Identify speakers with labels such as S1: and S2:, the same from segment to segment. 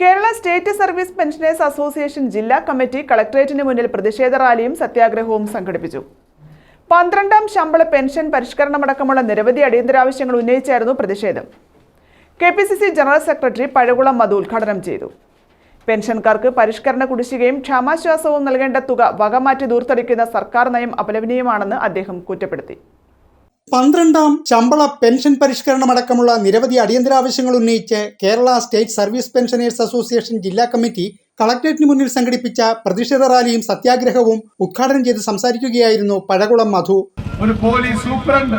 S1: Kerala state service pensioners association ജില്ലാ committee കളക്ടറേറ്റിന് മുന്നിൽ പ്രതിഷേധ റാലിയും സത്യാഗ്രഹവും സംഘടിപ്പിച്ചു. പന്ത്രണ്ടാം ശമ്പള പെൻഷൻ പരിഷ്കരണമടക്കമുള്ള നിരവധി അടിയന്തരാവശ്യങ്ങൾ ഉന്നയിച്ചായിരുന്നു പ്രതിഷേധം. K P C C general secretary Pazhakulam Madhu ഉദ്ഘാടനം ചെയ്തു. പെൻഷൻകാർക്ക് പരിഷ്കരണ കുടിശ്ശികയും ക്ഷമാശ്വാസവും നൽകേണ്ട തുക വകമാറ്റി ദൂർത്തടിക്കുന്ന സർക്കാർ നയം അപലപനീയമാണെന്ന് അദ്ദേഹം കുറ്റപ്പെടുത്തി.
S2: പന്ത്രണ്ടാം ശമ്പള പെൻഷൻ പരിഷ്കരണം അടക്കമുള്ള നിരവധി അടിയന്തര ആവശ്യങ്ങൾ ഉന്നയിച്ച് Kerala state service pensioners association ജില്ലാ കമ്മിറ്റി കളക്ടറേറ്റിന് മുന്നിൽ സംഘടിപ്പിച്ച പ്രതിഷേധ റാലിയും സത്യാഗ്രഹവും ഉദ്ഘാടനം ചെയ്ത് സംസാരിക്കുകയായിരുന്നു പഴകുളം മധു.
S3: ഒരു പോലീസ് സൂപ്രണ്ട്.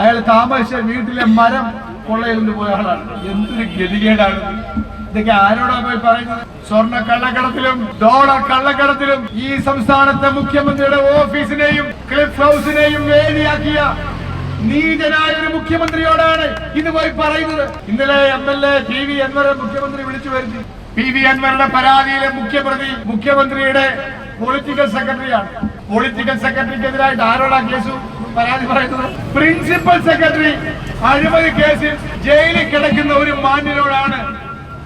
S3: അയാൾ താമസിച്ച വീട്ടിലെ മരം കൊള്ളയിരുന്നു പോയ ആളാണ്. എന്തൊരു ഗതികേടാണ് ഇതൊക്കെ ആരോടാ പോയി പറയുന്നത്? സ്വർണ കള്ളക്കടത്തിലും ഡോളർ കള്ളക്കടത്തിലും ഈ സംസ്ഥാനത്തെ മുഖ്യമന്ത്രിയുടെ ഓഫീസിനെയും ക്ലിഫ് ഹൗസിനെയും വേദിയാക്കിയ നീചനായ ഒരു മുഖ്യമന്ത്രിയോടാണ് ഇത് പോയി പറയുന്നത്. ഇന്നലെ M L A P V അൻവറെ മുഖ്യമന്ത്രി വിളിച്ചു വരുത്തി. പി വി അൻവറുടെ പരാതിയിലെ മുഖ്യപ്രതി മുഖ്യമന്ത്രിയുടെ പൊളിറ്റിക്കൽ സെക്രട്ടറിയാണ് പൊളിറ്റിക്കൽ സെക്രട്ടറിക്കെതിരായിട്ട് ആരോടാ കേസ് പരാതി പറയുന്നത്? പ്രിൻസിപ്പൽ സെക്രട്ടറി അഴിമതി കേസിൽ ജയിലിൽ കിടക്കുന്ന ഒരു മാന്യനോടാണ്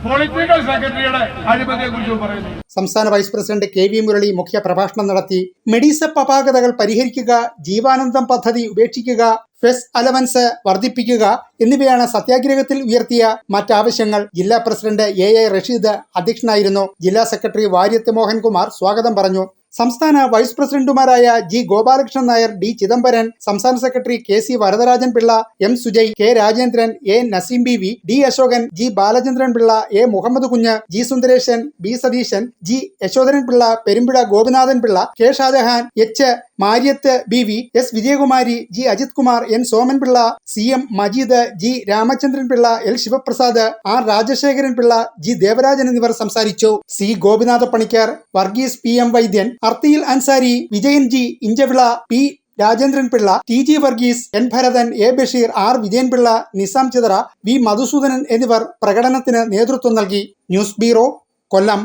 S3: പൊളിറ്റിക്കൽ സെക്രട്ടറിയുടെ അഴിമതിയെ കുറിച്ച് പറയുന്നത്.
S2: സംസ്ഥാന vice president K V Murali മുഖ്യ പ്രഭാഷണം നടത്തി മെഡിസപ്പ് അപാകതകൾ പരിഹരിക്കുക ജീവാനന്ദം പദ്ധതി ഉപേക്ഷിക്കുക ഫെസ് അലവൻസ് വർദ്ധിപ്പിക്കുക എന്നിവയാണ് സത്യാഗ്രഹത്തിൽ ഉയർത്തിയ മറ്റാവശ്യങ്ങൾ. ജില്ലാ പ്രസിഡന്റ് എ എ റഷീദ് അധ്യക്ഷനായിരുന്നു. ജില്ലാ സെക്രട്ടറി വാര്യത്ത് മോഹൻകുമാർ സ്വാഗതം പറഞ്ഞു. സംസ്ഥാന വൈസ് പ്രസിഡന്റുമാരായ ജി ഗോപാലകൃഷ്ണൻ നായർ ഡി ചിദംബരൻ സംസ്ഥാന secretary K C Varadarajan Pillai M Sujay K Rajendran A Naseem B V D Asokan G Balachandran Pillai A Muhammad Kunju G Sundaresan B Satheesan G Yashodharan Pillai Perumpizha Gopinathan Pillai K Shajahan H Mariyath B V S Vijayakumari G Ajith Kumar N Soman Pillai C M Majeed G Ramachandran Pillai L Sivaprasad R Rajasekharan Pillai G Devarajan എന്നിവർ സംസാരിച്ചു. C Gopinatha Panicker Varghese P M Vaidyan Arthiyil Ansari Vijayan G Inchavila P Rajendran Pillai T G Varghese N Bharathan A Basheer R Vijayanpillai Nizam Chithara V Madhusoodanan എന്നിവർ പ്രകടനത്തിന് നേതൃത്വം നൽകി. News bureau Kollam.